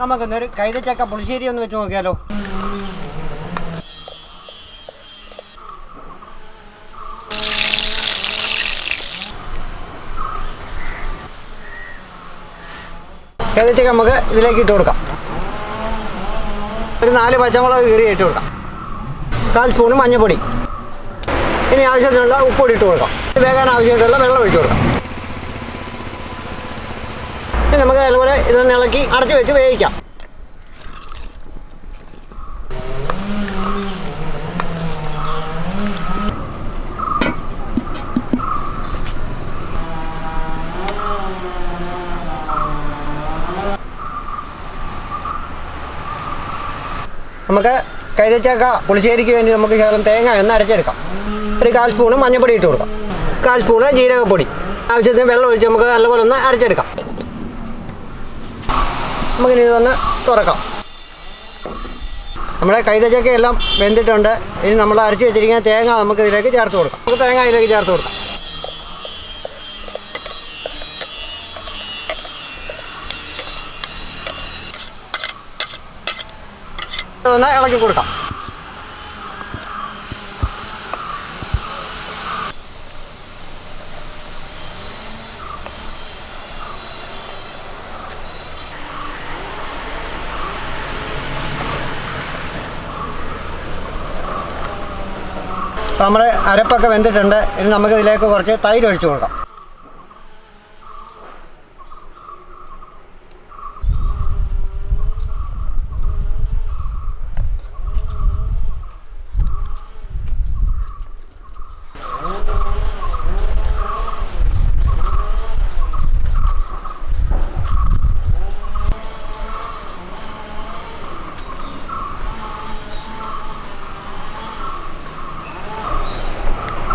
നമുക്കൊന്നൊരു കൈതച്ചക്ക പുളിശ്ശേരി ഒന്ന് വെച്ച് നോക്കിയാലോ? കൈതച്ചക്ക നമുക്ക് ഇതിലേക്ക് ഇട്ട് കൊടുക്കാം. ഒരു നാല് പച്ചമുളക് കീറി ഇട്ട് കൊടുക്കാം. കാൽ സ്പൂണ് മഞ്ഞൾപ്പൊടി ഇനി ആവശ്യത്തിനുള്ള ഉപ്പൊടി ഇട്ട് കൊടുക്കാം. വേഗം ആവശ്യമായിട്ടുള്ള വെള്ളം ഒഴിച്ചു കൊടുക്കാം. നമുക്ക് അതുപോലെ ഇതൊന്ന് ഇളക്കി അടച്ചു വെച്ച് വേവിക്കാം. നമുക്ക് കരിച്ചക്ക പുളിശ്ശേരിക്ക് വേണ്ടി നമുക്ക് ശകലം തേങ്ങ എന്ന് അരച്ചെടുക്കാം. ഒരു കാൽ സ്പൂണ് മഞ്ഞൾപ്പൊടി ഇട്ട് കൊടുക്കാം. കാൽ സ്പൂണ് ജീരകപ്പൊടി. ആവശ്യത്തിന് വെള്ളം ഒഴിച്ച് നമുക്ക് നല്ലപോലെ ഒന്ന് അരച്ചെടുക്കാം. നമുക്കിനി ഇതൊന്ന് തുറക്കാം. നമ്മുടെ കൈതച്ചക്ക എല്ലാം വെന്തിട്ടുണ്ട്. ഇനി നമ്മൾ അരച്ച് വെച്ചിരിക്കുന്ന തേങ്ങ നമുക്ക് ഇതിലേക്ക് ചേർത്ത് കൊടുക്കാം. നമുക്ക് തേങ്ങ ഇതിലേക്ക് ചേർത്ത് കൊടുക്കാം. ഇളക്കി കൊടുക്കാം. നമ്മുടെ അരപ്പൊക്കെ വെന്തിട്ടുണ്ട്. ഇനി നമുക്ക് ഇതിലേക്ക് കുറച്ച് തൈര് ഒഴിച്ചു കൊടുക്കാം.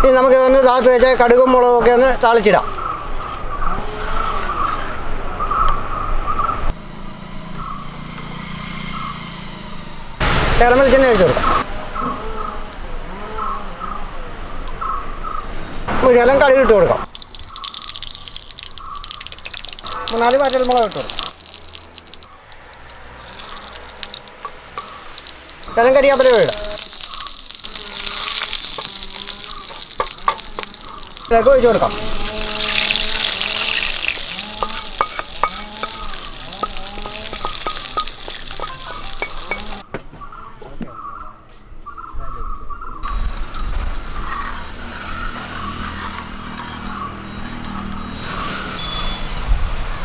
ഇനി നമുക്കിതൊന്ന് താത്ത് വെച്ചാൽ കടുകും മുളകും ഒക്കെ ഒന്ന് താളിച്ചിടാം. ഇളം വെളിച്ചെണ്ണ ഒഴിച്ച് കൊടുക്കാം. നമുക്ക് ശകലം ഇട്ട് കൊടുക്കാം. മൂന്നാൽ പച്ചൽ മുളക് ഇട്ട് കൊടുക്കാം. ശകലം കരിയാപ്പല ഇടാം. ഇതിലേക്ക് ഒഴിച്ച് കൊടുക്കാം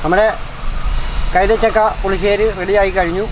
നമ്മുടെ കൈതച്ചക്ക പുളിശ്ശേരി റെഡിയായി കഴിഞ്ഞു.